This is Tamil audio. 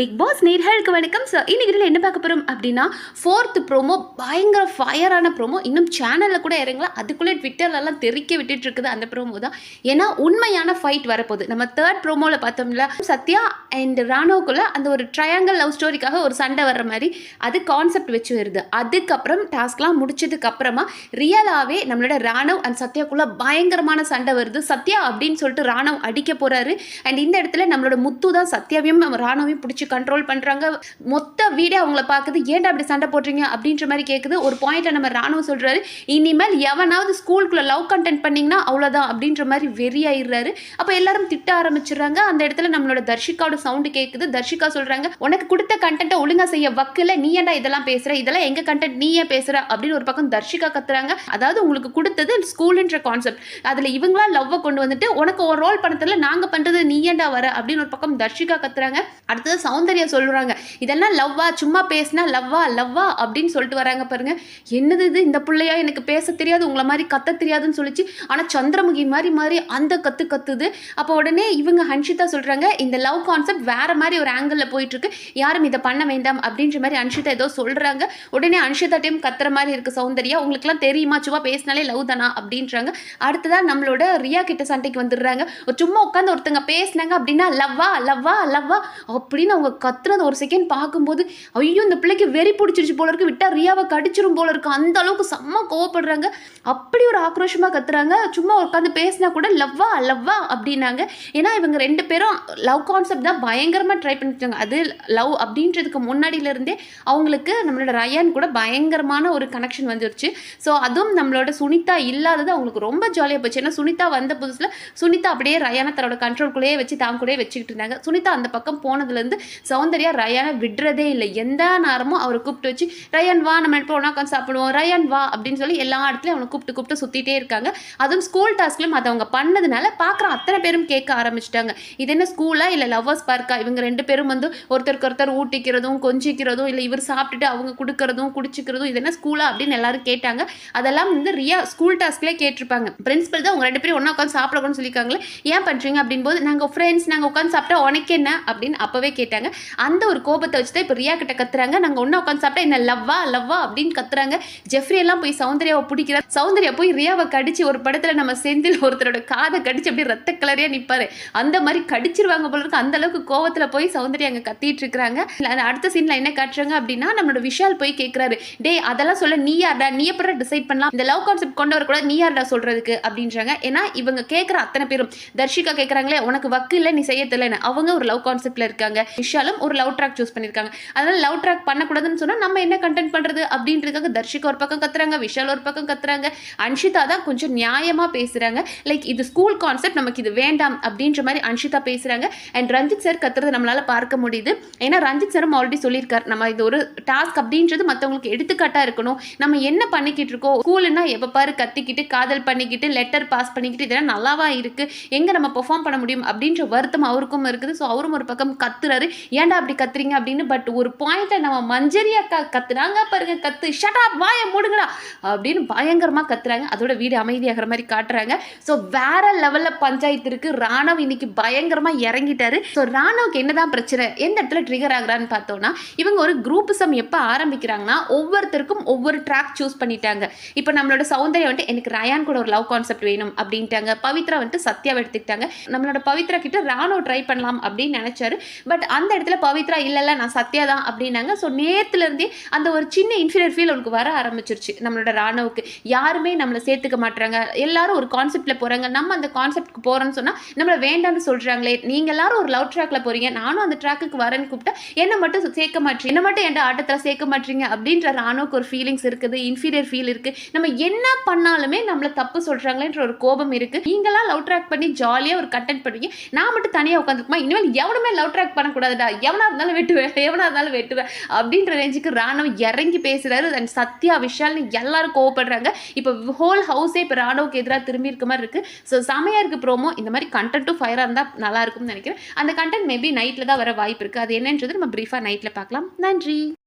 பிக் பாஸ் நேர்களுக்கு வணக்கம். ஸோ இன்னைக்கு என்ன பார்க்க போகிறோம் அப்படின்னா ஃபோர்த் ப்ரோமோ பயங்கர ஃபயரான ப்ரோமோ இன்னும் சேனலில் கூட இறங்கல. அதுக்குள்ளே ட்விட்டர்லலாம் தெறிக்க விட்டுட்டு இருக்குது அந்த ப்ரோமோ தான். ஏன்னா உண்மையான ஃபைட் வரப்போகுது. நம்ம தேர்ட் ப்ரோமோவில் பார்த்தோம்ல சத்யா அண்ட் ராணுவுக்குள்ள அந்த ஒரு ட்ரையாங்கல் லவ் ஸ்டோரிக்காக ஒரு சண்டை வர்ற மாதிரி அது கான்செப்ட் வச்சு வருது. அதுக்கப்புறம் டாஸ்க்லாம் முடிச்சதுக்கப்புறமா ரியலாகவே நம்மளோட ராணவ் அண்ட் சத்யாக்குள்ளே பயங்கரமான சண்டை வருது. சத்யா அப்படின்னு சொல்லிட்டு ராணவ் அடிக்க போகிறாரு அண்ட் இந்த இடத்துல நம்மளோட முத்து தான் சத்யாவையும் ராணவையும் பிடிச்சி கண்ட்ரோல் பண்ணுறாங்க மொத்த வீடே அவங்கள பார்க்குது. ஏன்டா அப்படி சண்டை போடுறீங்க? அப்படின்ற மாதிரி கேட்குது ஒரு பாயிண்ட்டை நம்ம ராணுவம் சொல்கிறாரு இனிமேல் எவனாவது ஸ்கூலுக்குள்ள லவ் கண்டென்ட் பண்ணிங்கன்னா அவ்வளோதான் அப்படின்ற மாதிரி வெறி ஆயிடுறாரு அப்போ எல்லாரும் திட்ட ஆரம்பிச்சிடுறாங்க. அந்த இடத்துல நம்மளோட தர்ஷிகாவோட சவுண்டு கேட்குது தர்ஷிகா சொல்கிறாங்க உனக்கு கொடுத்த கண்டென்ட்டை ஒழுங்காக செய்ய வக்கில். நீ ஏன்டா இதெல்லாம் பேசுகிற இதெல்லாம் எங்கள் கண்டென்ட் நீ ஏன் பேசுகிற அப்படின்னு ஒரு பக்கம் தர்ஷிகா கத்துறாங்க. அதாவது உங்களுக்கு கொடுத்தது ஸ்கூலுன்ற கான்செப்ட் அதில் இவங்களா லவ்வை கொண்டு வந்துட்டு உனக்கு ஒரு ரோல் பணத்தில் நாங்கள் பண்ணுறது நீ ஏன்டா வர? அப்படின்னு ஒரு பக்கம் தர்ஷிகா கத்துறாங்க. அடுத்தது சௌந்தர்யா சொல்கிறாங்க இதெல்லாம் லவ்வா? சும்மா பேசினா லவ்வா? லவ்வா? அப்படின்னு சொல்லிட்டு வராங்க பாருங்கள் என்னது இது? இந்த பிள்ளையா? எனக்கு பேச தெரியாது. உங்களை மாதிரி கத்த தெரியாதுன்னு சொல்லிச்சு. ஆனால் சந்திரமுகி மாதிரி மாதிரி அந்த கற்று கத்துது. அப்போ உடனே இவங்க ஹன்ஷிதா சொல்கிறாங்க இந்த லவ் கான்செப்ட் வேறு மாதிரி ஒரு ஆங்கிளில் போயிட்டுருக்கு. யாரும் இதை பண்ண வேண்டாம் அப்படின்ற மாதிரி அன்ஷிதா ஏதோ சொல்கிறாங்க உடனே அன்ஷிதா டைம் கத்துற மாதிரி இருக்குது சௌந்தர்யா. உங்களுக்குலாம் தெரியுமா? சும்மா பேசினாலே லவ் தானா? அப்படின்றாங்க. அடுத்ததான் நம்மளோட ரியா கிட்ட சண்டைக்கு வந்துடுறாங்க. ஒரு சும்மா உட்காந்து ஒருத்தங்க பேசினாங்க அப்படின்னா லவ்வா? லவ்வா? லவ்வா? அப்படின்னு அவங்க கத்துனது ஒரு செகண்ட் பார்க்கும்போது ஐயோ இந்த பிள்ளைக்கு வெறி பிடிச்சிருச்சு போல இருக்கு. விட்டா ரியாவை கடிச்சிரும் போல இருக்கு. அந்த அளவுக்கு செம்ம கோவப்படுறாங்க. அப்படி ஒரு ஆக்ரோஷமா கத்துறாங்க. சும்மா உட்காந்து பேசினா கூட லவ்வா லவ்வா அப்படின்னாங்க. ஏன்னா இவங்க ரெண்டு பேரும் லவ் கான்செப்ட் தான் பயங்கரமா ட்ரை பண்ணிட்டாங்க அது லவ் அப்படின்றதுக்கு முன்னாடியில இருந்தே அவங்களுக்கு நம்மளோட ரயான் கூட பயங்கரமான ஒரு கனெக்ஷன் வந்துருச்சு. ஸோ அதுவும் நம்மளோட சுனிதா இல்லாதது அவங்களுக்கு ரொம்ப ஜாலியாக போச்சு. ஏன்னா சுனிதா வந்த புதுசில் சுனிதா அப்படியே ரயானை தன்னோட கண்ட்ரோல்குள்ளேயே வச்சு தான் கூடயே வச்சுக்கிட்டு இருந்தாங்க. சுனிதா அந்த பக்கம் போனதுலேருந்து சௌந்தர்யா ரயானை விடுறதே இல்லை. எந்த நேரமும் அவரை கூப்பிட்டு வச்சு ரயன் வா நம்ம இப்போ ஒன்றா உட்காந்து சாப்பிடுவோம். ரயான் வா அப்படின்னு சொல்லி எல்லா இடத்துலையும் அவனை கூப்பிட்டு கூப்பிட்டு சுற்றிட்டே இருக்காங்க. அதுவும் ஸ்கூல் டாஸ்க்லையும் அதை அவங்க பண்ணதுனால பார்க்குற அத்தனை பேரும் கேட்க ஆரம்பிச்சிட்டாங்க. இது என்ன ஸ்கூலா இல்லை லவ்வர்ஸ் பார்க்கா இவங்க ரெண்டு பேரும் வந்து ஒருத்தருக்கு ஒருத்தர் ஊட்டிக்கிறதும் கொஞ்சிக்கிறதும் இல்லை இவர் சாப்பிட்டுட்டு அவங்க கொடுக்கறதும் குடிச்சிக்கிறதும் இது என்ன ஸ்கூலா அப்படின்னு எல்லாரும் கேட்டாங்க. அதெல்லாம் வந்து ரியா ஸ்கூல் டாஸ்க்லேயே கேட்டிருப்பாங்க. பிரின்சிபல் தான் உங்கள் ரெண்டு பேரும் ஒன்றா உட்காந்து சாப்பிடணும்னு சொல்லியிருக்காங்களே ஏன் பண்ணுறீங்க அப்படின் போது நாங்கள் ஃப்ரெண்ட்ஸ் நாங்கள் உட்காந்து சாப்பிட்டா உனக்கு என்ன? அப்படின்னு அப்போவே கேட்டாங்க. அந்த ஒரு கோபத்தை வச்சு தான் இப்போ ரியா கிட்ட கத்துறாங்க. நாங்கள் ஒன்றா உட்காந்து சாப்பிட்டா என்ன லவ்வா லவ்வா அப்படின்னு கத்துறாங்க. ஜெஃப்ரி எல்லாம் போய் சௌந்தர்யாவை பிடிக்கிற. சௌந்தர்யா போய் ரியாவை கடிச்சு ஒரு படத்தில் நம்ம செந்தில் ஒருத்தரோட காதை கடிச்சு அப்படியே ரத்த கலரியா நிற்பாரு அந்த மாதிரி கடிச்சிருவாங்க போல இருக்கு. அந்த அளவுக்கு கோவத்தில் போய் சௌந்தர்யா அங்கே கத்திட்டு இருக்கிறாங்க. அடுத்த சீனில் என்ன காட்டுறாங்க அப்படின்னா நம்மளோட விஷால் போய் கேட்குறாரு டேய் அதெல்லாம் சொல்ல நீ யார்டா? நீ எப்படி டிசைட் பண்ணலாம்? இந்த லவ் கான்செப்ட் கொண்டு வரக்கூடாது நீ யார்டா சொல்றதுக்கு? அப்படின்றாங்க. ஏன்னா இவங்க கேட்குற அத்தனை பேரும். தர்ஷிகா கேட்குறாங்களே உனக்கு வக்கு இல்லை நீ செய்ய தெரியலன்னு அவங்க ஒரு லவ் கான்செப்ட்ல இருக்காங்க. விஷாலும் ஒரு லவ் ட்ராக் சூஸ் பண்ணியிருக்காங்க அதனால லவ் ட்ராக் பண்ணக்கூடாதுன்னு சொன்னால் நம்ம என்ன கண்டென்ட் பண்ணுறது அப்படின்றதுக்காக தர்ஷிகா ஒரு பக்கம் கத்துறாங்க விஷால் ஒரு பக்கம் கத்துறாங்க அன்ஷிதா தான் கொஞ்சம் நியாயமாக பேசுகிறாங்க லைக் இது ஸ்கூல் கான்செப்ட் நமக்கு இது வேண்டாம் அப்படின்ற மாதிரி அன்ஷிதா பேசுகிறாங்க அண்ட் ரஞ்சித் சார் கத்துறது நம்மளால் பார்க்க முடியுது. ஏன்னா ரஞ்சித் சாரும் ஆல்ரெடி சொல்லியிருக்கார். நம்ம இது ஒரு டாஸ்க் அப்படின்றது மற்றவங்களுக்கு எடுத்துக்காட்டாக இருக்கணும். நம்ம என்ன பண்ணிக்கிட்டு இருக்கோம்? ஸ்கூலுன்னா எப்போ பாரு கத்திக்கிட்டு காதல் பண்ணிக்கிட்டு லெட்டர் பாஸ் பண்ணிக்கிட்டு இதெல்லாம் நல்லாவா இருக்குது எங்கே நம்ம பெர்ஃபார்ம் பண்ண முடியும்? அப்படின்ற வருத்தம் அவருக்கும் இருக்குது. ஸோ அவரும் ஒரு பக்கம் கத்துறாரு. ஏன்டா அப்படி கத்துறீங்க அப்படின்னு பட் ஒரு பாயிண்ட்டை நம்ம மஞ்சரி அக்கா கத்துனாங்க பாருங்க கத்து. ஷட்டா வாய மூடுங்கடா அப்படின்னு பயங்கரமா கத்துறாங்க. அதோட வீடு அமைதியாகிற மாதிரி காட்டுறாங்க. ஸோ வேற லெவல்ல பஞ்சாயத்து இருக்கு. ராணவ் இன்னைக்கு பயங்கரமா இறங்கிட்டாரு. ஸோ ராணவுக்கு என்னதான் பிரச்சனை? எந்த இடத்துல ட்ரிகர் ஆகுறான்னு பார்த்தோம்னா இவங்க ஒரு குரூப்பிசம் எப்போ ஆரம்பிக்கிறாங்கன்னா ஒவ்வொருத்தருக்கும் ஒவ்வொரு ட்ராக் சூஸ் பண்ணிட்டாங்க. இப்போ நம்மளோட சௌந்தர்யா வந்துட்டு எனக்கு ரயான் கூட ஒரு லவ் கான்செப்ட் வேணும் அப்படின்ட்டாங்க. பவித்ரா வந்துட்டு சத்யாவை எடுத்துக்கிட்டாங்க. நம்மளோட பவித்ரா கிட்ட ராணுவ ட்ரை பண்ணலாம் அப்படின்னு நினைச்சாரு. பட் அந்த இடத்துல பவித்ரா இல்லைல்ல நான் சத்யா தான் அப்படின்னாங்க. ஸோ நேரத்துலேருந்தே அந்த ஒரு சின்ன இன்ஃபீரியர் ஃபீல் அவனுக்கு வர ஆரம்பிச்சிருச்சு. நம்மளோட ராணுவுக்கு. யாருமே நம்மளை சேர்த்துக்க மாட்டுறாங்க எல்லாரும் ஒரு கான்செப்டில் போகிறாங்க நம்ம அந்த கான்செப்ட்க்கு போகிறோன்னு சொன்னால் நம்மளை வேண்டாம்னு சொல்கிறாங்களே நீங்கள் எல்லாரும் ஒரு லவ் ட்ராக்ல போகிறீங்க நானும் அந்த ட்ராக்குக்கு வரேன்னு கூப்பிட்டா என்ன மட்டும் சேர்க்க மாட்டீங்க என்ன மட்டும் என் ஆட்டத்தில் சேர்க்க மாட்டீங்க அப்படின்ற ராணுவுக்கு ஒரு ஃபீலிங்ஸ் இருக்குது. இன்ஃபீரியர் ஃபீல் இருக்குது நம்ம என்ன பண்ணாலுமே நம்மளை தப்பு சொல்கிறாங்களேன்ற ஒரு கோபம் இருக்குது நீங்களாம் லவ் ட்ராக் பண்ணி ஜாலியாக ஒரு கண்டென்ட் பண்ணுவீங்க. நான் மட்டும் தனியாக உட்காந்துருக்குமா இனிமேல் எவனுமே லவ் ட்ராக் பண்ணக்கூடாது. பண்ணக்கூடாதுடா எவனா இருந்தாலும் வெட்டுவேன். எவனா இருந்தாலும் வெட்டுவேன். அப்படின்ற ரேஞ்சுக்கு ராணுவம் இறங்கி பேசுறாரு. அண்ட் சத்யா விஷால்னு எல்லாரும் கோவப்படுறாங்க. இப்போ ஹோல் ஹவுஸே இப்போ ராணுவுக்கு எதிராக திரும்பி இருக்க மாதிரி இருக்கு. ஸோ செமையாக இருக்கு ப்ரோமோ இந்த மாதிரி கண்டென்ட்டும் ஃபயராக இருந்தால் நல்லா இருக்கும்னு நினைக்கிறேன். அந்த கண்டென்ட் மேபி நைட்டில் தான் வர வாய்ப்பு இருக்கு. அது என்னன்றது நம்ம ப்ரீஃபாக நைட்டில் பார்க்கலாம். நன்றி.